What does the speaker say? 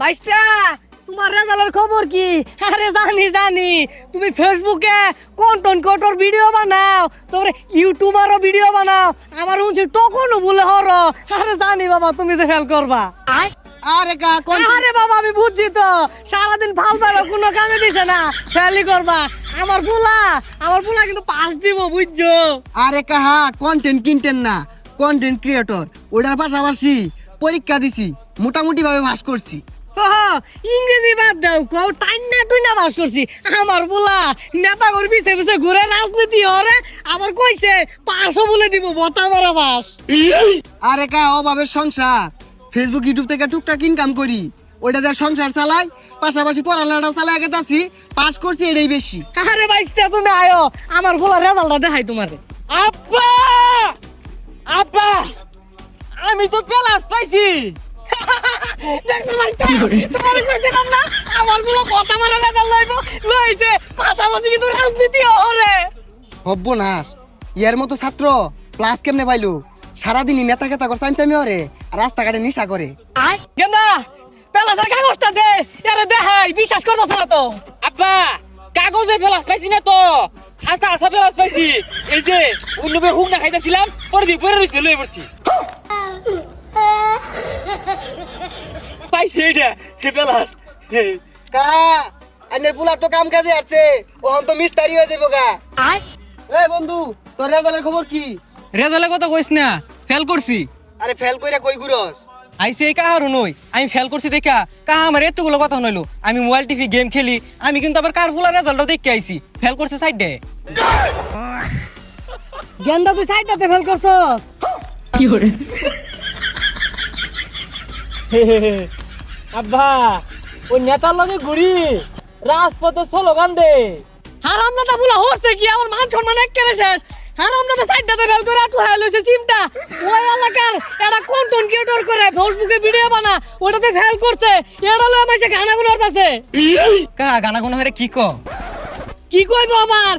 বাইস্তা তোমার রেজাল্টের খবর কি? আরে জানি জানি। তুমি ফেসবুকে কন্টেন্ট কটর ভিডিও বানাও তারপরে ইউটিউবারও ভিডিও বানাও। আমার উঁচু তখনও বলে হর। আরে জানি বাবা তুমি তো ফেল করবা। আরে কা কোন আরে বাবা আমি বুঝছি তো। সারাদিন ভালো ভালো কোনো কামে দিছে না। ফেলি করবা। আমার পোলা আমার পোলা কিন্তু পাস দিব বুঝছ? আরে কাহা কন্টেন্ট কিনতেন না। কন্টেন্ট ক্রিয়েটর ওটার পাশাপাশি পরীক্ষা দিছি। মোটামুটি ভাবে পাস করছি। ইংরেজি বাদ দাও কও টাইনা টুইনা বাস করছি। আমার পোলা নেতা করে পিছে পিছে ঘুরে রাজনীতি হরে আবার কইছে পাঁচশো বলে দিব বতা মারা পাস আরে কা অভাবের সংসার। ফেসবুক ইউটিউব থেকে টুকটাক ইনকাম করি। ওইটা দিয়ে সংসার চালাই পাশাপাশি পড়ালেখাটাও চালাই গেতাছি পাস করছি এটাই বেশি। আরে বাইস্তা তুমি আয়ো আমার পোলা রেজাল্টটা দেখাই তোমারে। আপা আপা আমি তো পেলাস পাইছি। দেখছ বাইস্তা তোমারে কইছিলাম না আমার পোলা কথা মারা রেজাল্ট লইব লইছে পাশাপাশি কিন্তু রাজনীতি হরে সর্বনাশ ইয়ার মতো ছাত্র ক্লাস কেমনে পাইলো? সারাদিনই নেতা খেতা করে চাইচামি ওরে আর রাস্তাঘাটে নিশা করে। গেন্দা পেলাসের কাগজটা দে আরে দেখাই বিশ্বাস করতেছ না তো। আব্বা কাগজে ফেলাস পাইছি না তো। আসা ফেলাস পাইছি। এই যে অন্যবে হুক না খাইতেছিলাম পরে দিয়ে পরে রয়েছে লয়ে পড়ছি। এটা? আনের তো কাম কাজে আছে ওহন তো মিস্তারি হয়ে যাব গা। এ বন্ধু তোর রেজাল্টের খবর কি? রেজাল্টের কথা কইস না ফেল করছি। আরে ফেল কইরা কই ঘুরস? আইসি এই কাহারও নই আমি ফেল করছি দেখা কাহা আমার এতগুলো কথা নইলো। আমি মোবাইল টিভি গেম খেলি আমি কিন্তু আবার কার ফুলা রেজাল্টও দেখে আইছি। ফেল করছে সাইড। গেন্দা তুই সাইডটাতে ফেল করছস? আব্বা ওই নেতার লগে ঘুরি। রাজপথে স্লোগান দে। হারাম দাদা বুলা হচ্ছে কি? আমার মান সম্মান একেবারে শেষ। হারাম দাদা সাইডটাতে ফেল করে আটু হাই লইছে চিন্তা ওই এলাকার এরা কন্টেন্ট ক্রিয়েটর করে? ফেসবুকে ভিডিও বানা ওটাতে ফেল করছে। এরা লয় মাসে গানা গুলো আছে কাহা গানা গুনা হরে কি ক কি কইবো আবার?